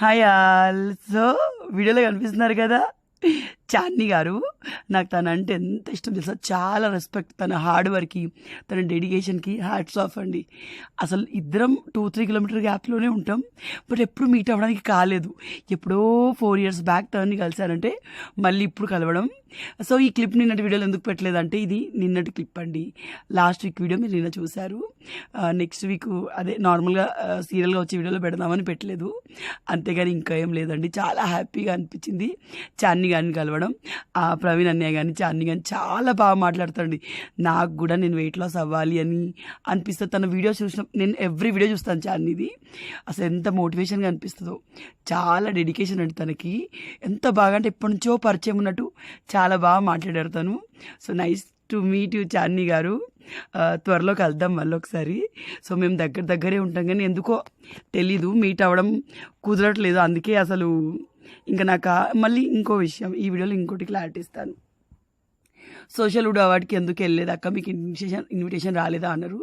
Hi all so వీడియోలో కనిపిస్తున్నారు కదా. చాన్ని గారు. నాకు తను అంటే ఎంత ఇష్టం తెలుసా? చాలా రెస్పెక్ట్ తన హార్డ్ వర్క్కి తన డెడికేషన్కి హ్యాట్స్ ఆఫ్ అండి. అసలు ఇద్దరం టూ త్రీ కిలోమీటర్ గ్యాప్లోనే ఉంటాం. బట్ ఎప్పుడు మీట్ అవ్వడానికి కాలేదు. ఎప్పుడో ఫోర్ ఇయర్స్ బ్యాక్ తనని కలిశానంటే మళ్ళీ ఇప్పుడు కలవడం. సో ఈ క్లిప్ నిన్నటి వీడియోలో ఎందుకు పెట్టలేదంటే ఇది నిన్నటి క్లిప్ అండి. లాస్ట్ వీక్ వీడియో మీరు నిన్న చూశారు. నెక్స్ట్ వీక్ అదే నార్మల్గా సీరియల్గా వచ్చే వీడియోలో పెడదామని పెట్టలేదు. అంతేగాని ఇంకా ఏం లేదండి. చాలా హ్యాపీగా అనిపించింది. చాన్ని గారిని కలవడం. ఆ ప్రవీణ్ అన్నయ్య కానీ చాన్ని కానీ చాలా బాగా మాట్లాడతాడండి. నాకు కూడా నేను వెయిట్ లాస్ అవ్వాలి అని అనిపిస్తుంది. తన వీడియో చూసిన నేను ఎవ్రీ వీడియో చూస్తాను చాన్నిది అసలు ఎంత మోటివేషన్గా అనిపిస్తుందో. చాలా డెడికేషన్ అండి తనకి. ఎంత బాగా అంటే ఎప్పటి నుంచో పరిచయం ఉన్నట్టు చాలా బాగా మాట్లాడారు తను. So nice to meet you Channi garu. త్వరలో కలుద్దాం మళ్ళీ ఒకసారి. సో మేము దగ్గర దగ్గరే ఉంటాం కానీ ఎందుకో తెలీదు. మీట్ అవ్వడం కుదరట్లేదు. అందుకే అసలు ఇంకా నాకు మళ్ళీ ఇంకో విషయం ఈ వీడియోలో ఇంకోటి క్లారిటీ ఇస్తాను. సోషల్ వుడ్ అవార్డ్కి ఎందుకు వెళ్ళలేదు అక్క? మీకు ఇన్విటేషన్ ఇన్విటేషన్ రాలేదా? అన్నారు.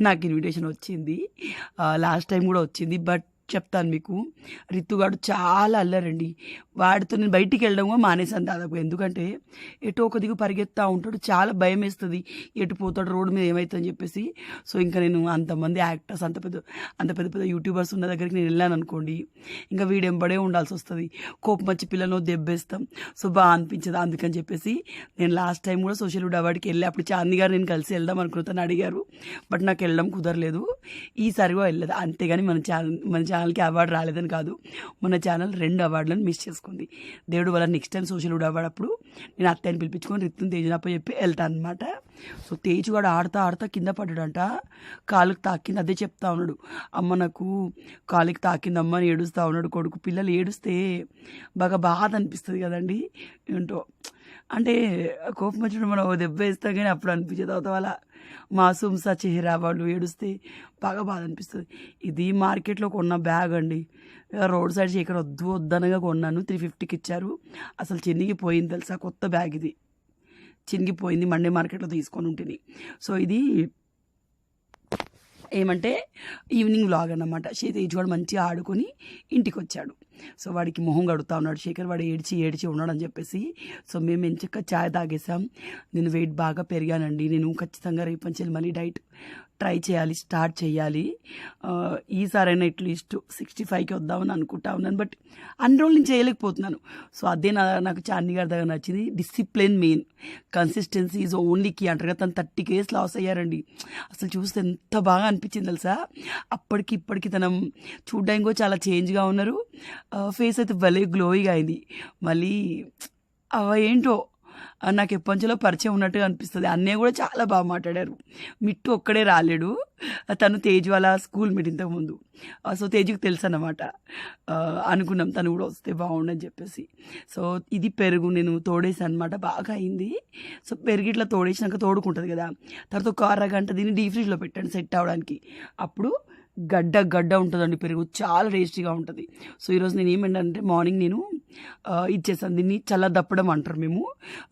నాకు ఇన్విటేషన్ వచ్చింది. లాస్ట్ టైం కూడా వచ్చింది బట్ చెప్తాను మీకు. రిత్తుగాడు చాలా అల్లరండి. వాడితో నేను బయటికి వెళ్ళడం కూడా మానేశాను దాదాపు ఎందుకంటే ఎటు ఒక దిగు పరిగెత్తా ఉంటాడు. చాలా భయం వేస్తుంది. ఎటు పోతాడు రోడ్డు మీద ఏమవుతుందని చెప్పేసి. సో ఇంకా నేను అంతమంది యాక్టర్స్ అంత పెద్ద అంత పెద్ద పెద్ద యూట్యూబర్స్ ఉన్న దగ్గరికి నేను వెళ్ళాను అనుకోండి. ఇంకా వీడెంబడే ఉండాల్సి వస్తుంది. కోపం వచ్చి పిల్లలను దెబ్బేస్తాం. సో బాగా అనిపించదు. అందుకని చెప్పేసి నేను లాస్ట్ టైం కూడా సోషల్ మీడియా వాడికి వెళ్ళి అప్పుడు చాంది గారు నేను కలిసి వెళ్దాం అనుకున్నాను అడిగారు. బట్ నాకు వెళ్ళడం కుదరలేదు. ఈసారి కూడా వెళ్ళలేదు. అంతేగాని మన ఛానల్ మన ఛానల్కి అవార్డు రాలేదని కాదు. మన ఛానల్ రెండు అవార్డులను మిస్ చేసుకుంది. దేవుడు వల్ల next time social wood award అప్పుడు నేను అత్తయ్యని పిలిపించుకొని రిత్తుని తేజునప్ప చెప్పి వెళ్తాను అనమాట సో తేజు కూడా ఆడుతా ఆడుతా కింద పడ్డాడంట. కాలుకి తాకింది అదే చెప్తా ఉన్నాడు. అమ్మ నాకు కాలుకి తాకింది అమ్మ అని ఏడుస్తూ ఉన్నాడు కొడుకు. పిల్లలు ఏడుస్తే బాగా బాధ అనిపిస్తుంది కదండి. ఏంటో అంటే కోపం వచ్చినప్పుడు మనం దెబ్బ వేస్తాం కానీ అప్పుడు అనిపించేది. అవతల వాళ్ళ మాసూమ్ సా చెహరా వాళ్ళు ఏడుస్తే బాగా బాధ అనిపిస్తుంది. ఇది మార్కెట్లో కొన్న బ్యాగ్ అండి. రోడ్ సైడ్ శేఖర్ వద్దు వద్దనగా కొన్నాను. త్రీ ఫిఫ్టీకి ఇచ్చారు. అసలు చినిగిపోయింది తెలుసా? కొత్త బ్యాగ్ ఇది. చినిగిపోయింది. మండే మార్కెట్లో తీసుకొని ఉంటుంది సో ఇది ఏమంటే ఈవినింగ్ వ్లాగ్ అన్నమాట. తేజ్ కూడా మంచిగా ఆడుకొని ఇంటికి వచ్చాడు సో వాడికి మొహం కడుగుతా ఉన్నాడు శేఖర్ వాడు ఏడ్చి ఏడ్చి ఉన్నాడు అని చెప్పేసి. సో మేము ఎంచక్క ఛాయ్ తాగేసాం నేను వెయిట్ బాగా పెరిగానండి. నేను ఖచ్చితంగా రేపు నుంచి మళ్ళీ డైట్ ట్రై చేయాలి స్టార్ట్ చేయాలి. ఈసారైనా అట్లీస్ట్ సిక్స్టీ ఫైవ్కి వద్దామని అనుకుంటా ఉన్నాను బట్ అన్ని రోజులు నేను చేయలేకపోతున్నాను. సో అదే నా నాకు చాన్ని గారి దగ్గర నచ్చింది. Discipline main. Consistency is only key అంటారు కదా తను థర్టీ కేస్ లాస్ అయ్యారండి. అసలు చూస్తే ఎంత బాగా అనిపించింది తెలుసా? అప్పటికి ఇప్పటికి తనం చూడ్డానికి చాలా చేంజ్గా ఉన్నారు. ఫేస్ అయితే భలే గ్లోయింగ్ అయింది. మళ్ళీ అవ ఏంటో నాకు ఎప్పటిలో పరిచయం ఉన్నట్టుగా అనిపిస్తుంది. అన్నయ్య కూడా చాలా బాగా మాట్లాడారు. మిట్టు ఒక్కడే రాలేడు. తను తేజ్ వాళ్ళ స్కూల్ మీట్ ఇంతకుముందు సో తేజ్కి తెలుసు అన్నమాట అనుకున్నాం తను కూడా వస్తే బాగుండని చెప్పేసి. సో ఇది పెరుగు నేను తోడేసాను అనమాట బాగా అయింది. సో పెరుగు ఇట్లా తోడేసినాక తోడుకుంటుంది కదా. తర్వాత ఒక అరగంట దీన్ని డీ ఫ్రిడ్జ్లో పెట్టండి సెట్ అవడానికి అప్పుడు గడ్డ గడ్డ ఉంటుందండి పెరుగు చాలా టేస్టీగా ఉంటుంది. సో ఈరోజు నేను ఏమంటే మార్నింగ్ నేను ఇచ్చేసాను దీన్ని చల్ల దప్పడం అంటారు మేము.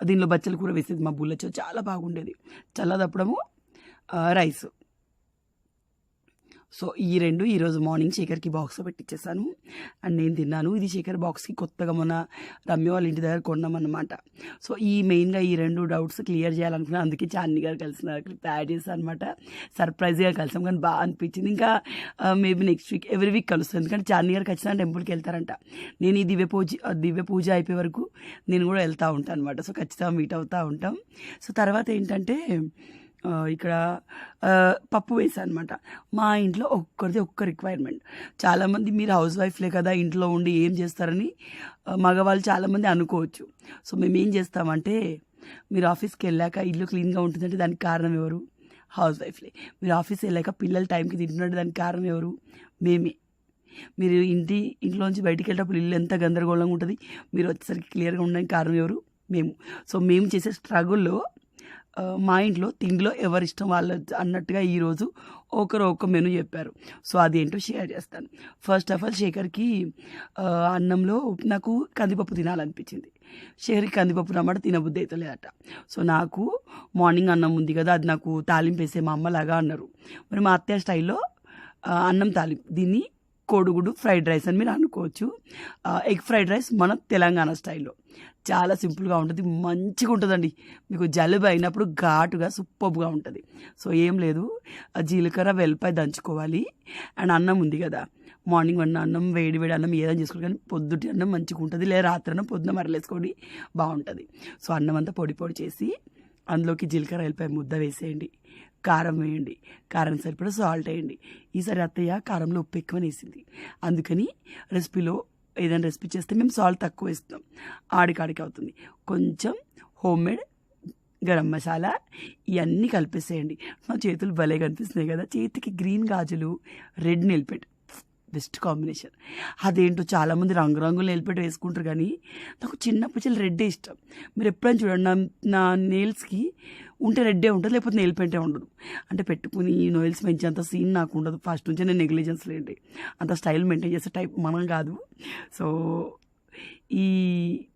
దీనిలో బచ్చల కూర వేసేది మా బుల్లచో చాలా బాగుండేది. చల్ల దప్పడము రైస్. సో ఈ రెండు ఈరోజు మార్నింగ్ శేఖర్కి బాక్స్ పెట్టించేసాను అండ్ నేను తిన్నాను. ఇది శేఖర్ బాక్స్కి కొత్తగా మన రమ్య వాళ్ళ ఇంటి దగ్గర కొన్నామన్నమాట. సో ఈ మెయిన్గా ఈ రెండు డౌట్స్ క్లియర్ చేయాలనుకున్నాను అందుకే చాన్ని గారు కలిసిన క్లిప్ యాడ్ చేశాను అనమాట సర్ప్రైజ్గా కలిసాం కానీ బాగా అనిపించింది. ఇంకా maybe next week every week కలుస్తుంది ఎందుకంటే చాన్ని గారు ఖచ్చితంగా టెంపుల్కి వెళ్తారంట. నేను ఈ దివ్య పూజ దివ్య పూజ అయిపోయే వరకు నేను కూడా వెళ్తూ ఉంటాను అనమాట సో ఖచ్చితంగా మీట్ అవుతూ ఉంటాం. సో తర్వాత ఏంటంటే ఇక్కడ పప్పు వేసా అనమాట మా ఇంట్లో ఒక్కరిది ఒక్క రిక్వైర్మెంట్ చాలామంది మీరు హౌస్ వైఫ్లే కదా ఇంట్లో ఉండి ఏం చేస్తారని మగవాళ్ళు చాలామంది అనుకోవచ్చు. సో మేము ఏం చేస్తామంటే మీరు ఆఫీస్కి వెళ్ళాక ఇల్లు క్లీన్గా ఉంటుందంటే దానికి కారణం ఎవరు? హౌస్ వైఫ్లే మీరు ఆఫీస్ వెళ్ళాక పిల్లలు టైంకి తింటున్నట్టు దానికి కారణం ఎవరు? మేమే. మీరు ఇంటి ఇంట్లోంచి బయటికి వెళ్ళేటప్పుడు ఇల్లు ఎంత గందరగోళంగా ఉంటుంది మీరు వచ్చేసరికి క్లియర్గా ఉండడానికి కారణం ఎవరు? మేము. సో మేము చేసే స్ట్రగుల్లో మా ఇంట్లో తిండిలో ఎవరిష్టం వాళ్ళు వాళ్ళ అన్నట్టుగా ఈరోజు ఒకరు ఒక మెను చెప్పారు. సో అదేంటో షేర్ చేస్తాను. ఫస్ట్ ఆఫ్ ఆల్ శేఖర్కి అన్నంలో నాకు కందిపప్పు తినాలనిపించింది. శేఖర్కి కందిపప్పు రమ్మట తినబుద్ధి అయితే లేదట సో నాకు మార్నింగ్ అన్నం ఉంది కదా అది నాకు తాలింపు వేసే మా అమ్మలాగా అన్నారు. మరి మా అత్తయ్య స్టైల్లో అన్నం తాలింపు దీన్ని కొడుగుడు ఫ్రైడ్ రైస్ అని మీరు అనుకోవచ్చు. ఎగ్ ఫ్రైడ్ రైస్ మన తెలంగాణ స్టైల్లో. చాలా సింపుల్గా ఉంటుంది మంచిగా ఉంటుందండి మీకు జలుబు అయినప్పుడు ఘాటుగా సూపర్గా ఉంటుంది. సో ఏం లేదు. ఆ జీలకర్ర వెల్లిపాయ దంచుకోవాలి. అండ్ అన్నం ఉంది కదా. మార్నింగ్ వండిన అన్నం వేడి వేడి అన్నం ఏదైనా చేసుకోండి కానీ పొద్దుటి అన్నం మంచిగా ఉంటుంది లేదా రాత్రి అన్నం పొద్దున మరలేసుకోండి బాగుంటుంది. సో అన్నం అంతా పొడి పొడి చేసి అందులోకి జీలకర్ర వెల్లిపాయ ముద్ద వేసేయండి. కారం వేయండి. కారం సరిపడా సాల్ట్ వేయండి. ఈసారి అత్తయ్య కారంలో ఉప్పు ఎక్కువ వేసింది అందుకని రెసిపీలో ఏదైనా రెసిపీ చేస్తే మేము సాల్ట్ తక్కువ వేస్తాం. ఆడికాడికి అవుతుంది. కొంచెం హోమ్ మేడ్ గరం మసాలా ఇవన్నీ కలిపేసేయండి. నా చేతులు భలే కనిపిస్తున్నాయి కదా. చేతికి గ్రీన్ గాజులు రెడ్ నిలిపెట్టు బెస్ట్ కాంబినేషన్. అదేంటో చాలామంది రంగురంగులు నిలిపెట్టి వేసుకుంటారు కానీ నాకు చిన్నప్పటి నుంచి రెడ్డే ఇష్టం. మీరు ఎప్పుడైనా చూడండి నా నా నెయిల్స్కి ఉంటే రెడ్డే ఉంటుంది లేకపోతే నెయిల్ పెయింటే ఉండదు. అంటే పెట్టుకుని నోయిల్స్ పెంచేంత సీన్ నాకు ఉండదు. ఫస్ట్ నుంచి నేను నెగ్లిజెన్స్ లేండి. అంత స్టైల్ మెయింటైన్ చేసే టైప్ మనం కాదు. సో ఈ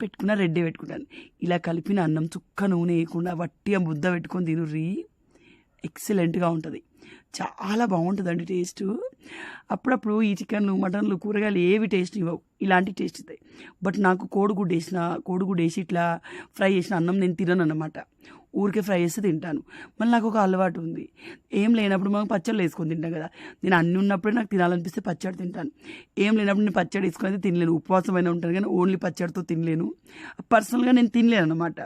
పెట్టుకున్న రెడ్డే పెట్టుకుంటాను. ఇలా కలిపిన అన్నం చుక్క నూనె వేయకుండా వట్టిగా ముద్ద పెట్టుకొని తినుర్రి ఎక్సలెంట్గా ఉంటుంది. చాలా బాగుంటుందండి టేస్ట్. అప్పుడప్పుడు ఈ చికెన్లు మటన్లు కూరగాయలు ఏవి టేస్ట్ ఇవ్వవు. ఇలాంటి టేస్ట్ ఇస్తాయి. బట్ నాకు కోడిగుడ్డు వేసిన కోడిగుడ్డు వేసి ఇట్లా ఫ్రై చేసిన అన్నం నేను తినను అనమాట ఊరికే ఫ్రై చేస్తే తింటాను. మళ్ళీ నాకు ఒక అలవాటు ఉంది. ఏం లేనప్పుడు మనం పచ్చళ్ళు వేసుకొని తింటాం కదా. నేను అన్ని ఉన్నప్పుడే నాకు తినాలనిపిస్తే పచ్చడి తింటాను. ఏం లేనప్పుడు నేను పచ్చడి వేసుకొని అయితే తినలేను. ఉపవాసమైన ఉంటాను కానీ ఓన్లీ పచ్చడితో తినలేను. పర్సనల్గా నేను తినలేను అనమాట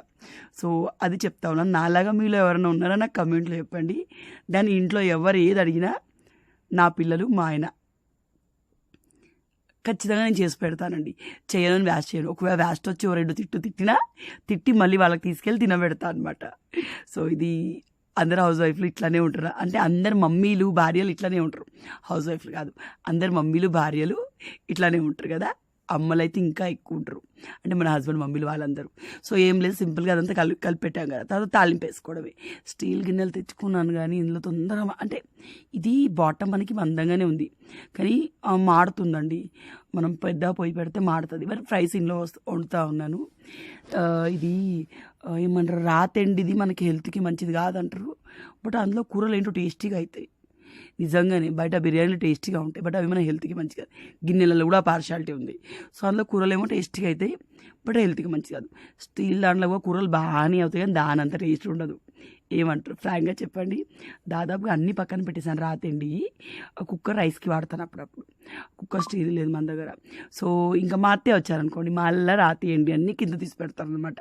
సో అది చెప్తా ఉన్నాను నాలాగా మీలో ఎవరైనా ఉన్నారో నాకు కమెంట్లో చెప్పండి. దాని ఇంట్లో ఎవరు ఏది అడిగినా నా పిల్లలు మా ఆయన. ఖచ్చితంగా నేను చేసి పెడతానండి. చేయనని వ్యాస్ట్ చేయను. ఒకవేళ వ్యాస్ట్ వచ్చి ఓ రెండు తిట్టు తిట్టినా తిట్టి మళ్ళీ వాళ్ళకి తీసుకెళ్ళి తినబెడతా అనమాట సో ఇది అందరు హౌస్ వైఫ్లు ఇట్లానే ఉంటారు. అంటే అందరు మమ్మీలు భార్యలు ఇట్లానే ఉంటారు. హౌస్ వైఫ్లు కాదు. అందరు మమ్మీలు భార్యలు ఇట్లానే ఉంటారు కదా. అమ్మలు అయితే ఇంకా ఎక్కువ ఉంటారు. అంటే మన హస్బెండ్ మమ్మీలు వాళ్ళందరూ. సో ఏం లేదు సింపుల్గా అదంతా కలిపి కలిపి పెట్టాం కదా. తర్వాత తాలింపు వేసుకోవడమే. స్టీల్ గిన్నెలు తెచ్చుకున్నాను కానీ ఇందులో తొందరగా అంటే ఇది బాటం మనకి మందంగానే ఉంది. కానీ మాడుతుందండి. మనం పెద్ద పొయ్యి పెడితే మాడుతుంది. మరి ఫ్రైస్ ఇంట్లో వండుతూ ఉన్నాను. ఇది ఏమంటారు? రాతెండిది మనకి హెల్త్కి మంచిది కాదంటారు. బట్ అందులో కూరలు ఏంటో టేస్టీగా అవుతాయి నిజంగానే బయట బిర్యానీలు టేస్టీగా ఉంటాయి. బట్ అవి మన హెల్త్కి మంచిగా గిన్నెలలో కూడా పార్షాలిటీ ఉంది. సో అందులో కూరలు ఏమో టేస్టీగా అవుతాయి బట్ హెల్త్కి మంచి కాదు. స్టీల్ దాంట్లో కూడా కూరలు బాగానే అవుతాయి కానీ దాని అంత టేస్ట్ ఉండదు. ఏమంటారు? ఫ్రాంక్గా చెప్పండి. దాదాపుగా అన్ని పక్కన పెట్టేశాను రాతండి కుక్కర్ రైస్కి వాడతాను అప్పుడప్పుడు. కుక్కర్ స్టీల్ లేదు మన దగ్గర. సో ఇంకా మా అత్తే వచ్చారనుకోండి మళ్ళీ రాతేయండి అన్ని కింద తీసి పెడతాను అనమాట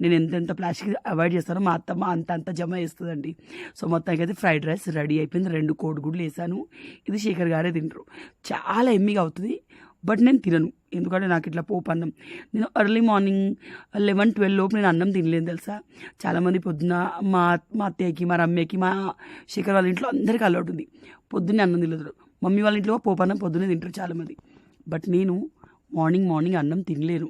నేను ఎంతెంత ప్లాస్టిక్ అవాయిడ్ చేస్తానో మా అత్తమ్మ అంత అంత జమ చేస్తుందండి. సో మొత్తానికి అయితే ఫ్రైడ్ రైస్ రెడీ అయిపోయింది. రెండు కోడిగుడ్లు వేసాను. ఇది శేఖర్ గారే తింటారు. చాలా ఎమ్మిగా అవుతుంది. బట్ నేను తినను. ఎందుకంటే నాకు ఇట్లా పోపు అన్నం. నేను ఎర్లీ మార్నింగ్ లెవెన్ ట్వెల్వ్ లోపు నేను అన్నం తినలేను తెలుసా. చాలామంది పొద్దున మా మా అత్తయ్యకి మా రమ్యకి మా శేఖర్ వాళ్ళ ఇంట్లో అందరికీ అలవాటు ఉంది. పొద్దున్నే అన్నం తినలేదు మమ్మీ వాళ్ళ ఇంట్లో పోపు అన్నం పొద్దున్నే తింటారు చాలామంది బట్ నేను మార్నింగ్ మార్నింగ్ అన్నం తినలేను.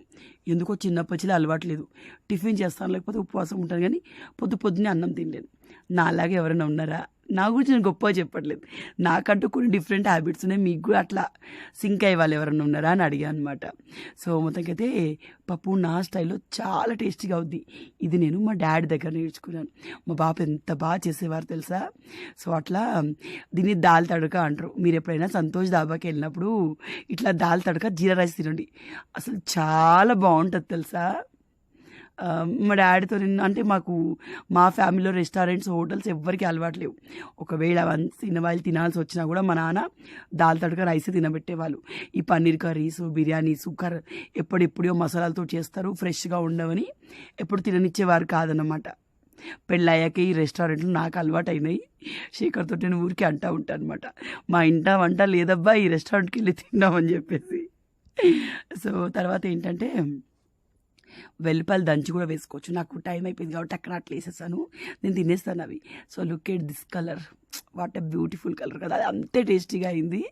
ఎందుకో చిన్నప్పటి అలవాటు లేదు. టిఫిన్ చేస్తాను లేకపోతే ఉపవాసం ఉంటాను కానీ పొద్దు పొద్దున్నే అన్నం తినలేను. నా అలాగే ఎవరైనా ఉన్నారా? నా గురించి నేను గొప్పగా చెప్పట్లేదు. నాకంటూ కొన్ని డిఫరెంట్ హ్యాబిట్స్ ఉన్నాయి. మీకు కూడా అట్లా సింక్ అయ్యే వాళ్ళు ఎవరైనా ఉన్నారా అని అడిగా అనమాట సో మొత్తంకైతే పప్పు నా స్టైల్లో చాలా టేస్టీగా అవుద్ది. ఇది నేను మా డాడీ దగ్గర నేర్చుకున్నాను. మా బాప ఎంత బాగా చేసేవారు తెలుసా? సో అట్లా దీన్ని దాల్ తడక అంటారు. మీరు ఎప్పుడైనా సంతోష్ దాబాకి వెళ్ళినప్పుడు ఇట్లా దాల్ తడక జీరా రైస్ తినండి. అసలు చాలా బాగుంటుంది తెలుసా? మా డాడీతో నిన్న అంటే మాకు మా ఫ్యామిలీలో రెస్టారెంట్స్ హోటల్స్ ఎవ్వరికి అలవాటు లేవు. ఒకవేళ తినవాళ్ళు తినాల్సి వచ్చినా కూడా మా నాన్న దాల్ తడక రైస్ తినబెట్టేవాళ్ళు. ఈ పన్నీర్ కర్రీస్ బిర్యానీస్ కర్ ఎప్పుడెప్పుడో మసాలాలతో చేస్తారు ఫ్రెష్గా ఉండవని ఎప్పుడు తిననిచ్చేవారు కాదన్నమాట. పెళ్ళయ్యాక ఈ రెస్టారెంట్లు నాకు అలవాటు అయినాయి శేఖర్ తోటి నేను ఊరికి అంటా ఉంటాను అనమాట మా ఇంట వంట లేదబ్బా ఈ రెస్టారెంట్కి వెళ్ళి తిందామని చెప్పేసి. సో తర్వాత ఏంటంటే వెల్లిపాయలు దంచి కూడా వేసుకోవచ్చు. నాకు టైం అయిపోయింది కాబట్టి అక్కడ అట్లా వేసేసాను. నేను తినేస్తాను అవి. So look at this colour what a beautiful colour కదా. అది అంతే టేస్టీగా అయింది.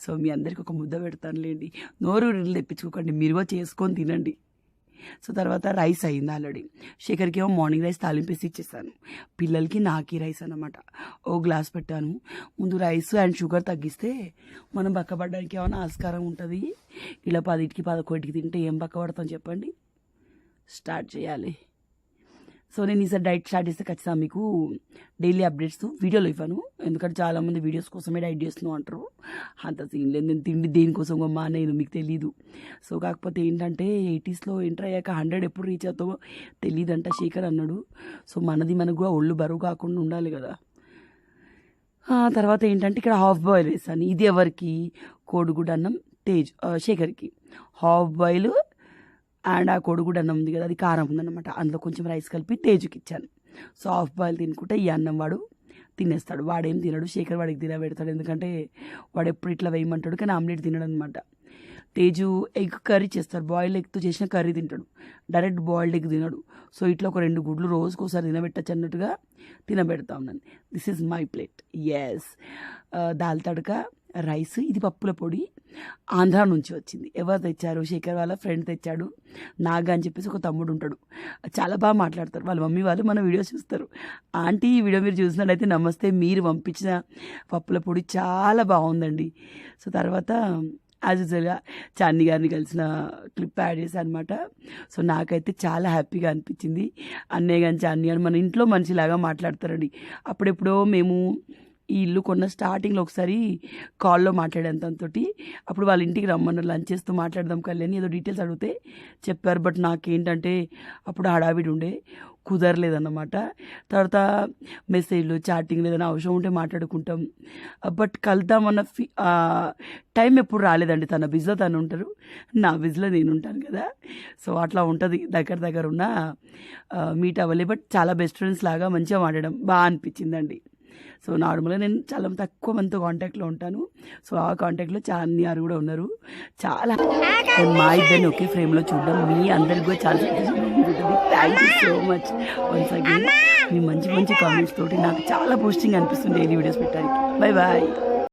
సో మీ అందరికి ఒక ముద్ద పెడతానులేండి. నోరు నీళ్ళు తెప్పించుకోకండి. మీరు చేసుకొని తినండి. సో తర్వాత రైస్ అయింది ఆల్రెడీ. శేఖర్కి ఏమో మార్నింగ్ రైస్ తాలింపేసి ఇచ్చేసాను. పిల్లలకి నాకి రైస్ అనమాట ఓ గ్లాస్ పెట్టాను. ముందు రైస్ అండ్ షుగర్ తగ్గిస్తే మనం బక్కపడడానికి ఏమైనా ఆస్కారం ఉంటుంది? ఇలా పదిటికి పదకొంటికి తింటే ఏం బక్కపడతాం చెప్పండి? స్టార్ట్ చేయాలి. సో నేను ఈసారి డైట్ స్టార్ట్ చేస్తే ఖచ్చితంగా మీకు డైలీ అప్డేట్స్ వీడియోలో ఇవ్వను. ఎందుకంటే చాలామంది వీడియోస్ కోసమే డైట్ చేస్తున్నావు అంటారు అంత సీన్ లేదు. నేను తిండి దేనికోసం మా నేను మీకు తెలీదు. సో కాకపోతే ఏంటంటే ఎయిటీస్లో ఎంటర్ అయ్యాక హండ్రెడ్ ఎప్పుడు రీచ్ అవుతామో తెలియదంట శేఖర్ అన్నాడు. సో మనది మనకు కూడా ఒళ్ళు బరువు కాకుండా ఉండాలి కదా. తర్వాత ఏంటంటే ఇక్కడ హాఫ్ బాయిల్ వేసాను ఇది ఎవరికి? కోడిగుడ్డు అన్నం తేజ్ శేఖర్కి. హాఫ్ బాయిల్ అండ్ ఆ కోడిగుడ్డు అన్నం ఉంది కదా అది కారం ఉందన్నమాట. అందులో కొంచెం రైస్ కలిపి తేజుకి ఇచ్చాను. సో హాఫ్ బాయిల్ తినుకుంటే ఈ అన్నం వాడు తినేస్తాడు. వాడేం తినడు శేఖర్ వాడికి తినబెడతాడు ఎందుకంటే వాడు ఎప్పుడు ఇట్లా వేయమంటాడు కానీ ఆమ్లెట్ తినడు అనమాట తేజు ఎగ్ కర్రీ చేస్తాడు. బాయిల్డ్ ఎగ్తో చేసిన కర్రీ తింటాడు. డైరెక్ట్ బాయిల్డ్ ఎగ్ తినడు. సో ఇట్లా ఒక రెండు గుడ్లు రోజుకోసారి తినబెట్టచ్చు అన్నట్టుగా తినబెడతా ఉన్నాను. This is my plate yes dal tadka rice ఇది పప్పుల పొడి ఆంధ్ర నుంచి వచ్చింది. ఎవరు తెచ్చారు? శేఖర్ వాళ్ళ ఫ్రెండ్ తెచ్చాడు. నాగా అని చెప్పేసి ఒక తమ్ముడు ఉంటాడు. చాలా బాగా మాట్లాడతారు. వాళ్ళ మమ్మీ వాళ్ళు మన వీడియోస్ చూస్తారు. ఆంటీ ఈ వీడియో మీరు చూసినట్లయితే నమస్తే మీరు పంపించిన పప్పుల పొడి చాలా బాగుందండి. సో తర్వాత యాజ్ యూజువల్గా చాన్ని గారిని కలిసిన క్లిప్ యాడ్ చేశాను అనమాట సో నాకైతే చాలా హ్యాపీగా అనిపించింది. అన్నయ్య కానీ చాన్ని గారు మన ఇంట్లో మనిషిలాగా మాట్లాడతారండి. అప్పుడెప్పుడో మేము ఈ ఇల్లు కొన్న స్టార్టింగ్లో ఒకసారి కాల్లో మాట్లాడాను తనతోటి. అప్పుడు వాళ్ళ ఇంటికి రమ్మన్నారు లంచ్ చేస్తూ మాట్లాడదాం కళ్యాణి ఏదో డీటెయిల్స్ అడిగితే చెప్పారు. బట్ నాకేంటంటే అప్పుడు హడావిడి ఉండే కుదరలేదన్నమాట. తర్వాత మెసేజ్లు చాటింగ్ ఏదైనా అవసరం ఉంటే మాట్లాడుకుంటాం. బట్ కలుద్దామన్న ఫీ టైం ఎప్పుడు రాలేదండి. తన బిజీలో తను ఉంటారు. నా బిజీలో నేను ఉంటాను కదా. సో అట్లా ఉంటుంది. దగ్గర దగ్గర ఉన్న మీట్ అవ్వలే. బట్ చాలా బెస్ట్ ఫ్రెండ్స్ లాగా మంచిగా మాట్లాడడం బాగా అనిపించిందండి. సో నార్మల్గా నేను చాలా తక్కువ మందితో కాంటాక్ట్లో ఉంటాను. సో ఆ కాంటాక్ట్లో చాంది గారు కూడా ఉన్నారు. చాలా మా ఇద్దరిని ఒకే ఫ్రేమ్లో చూడడం మీ అందరికి కూడా చాలా thank you so much once again మీ మంచి మంచి కామెంట్స్ తోటి నాకు చాలా పోస్టింగ్ అనిపిస్తుంది డైలీ వీడియోస్ పెట్టడానికి. Bye bye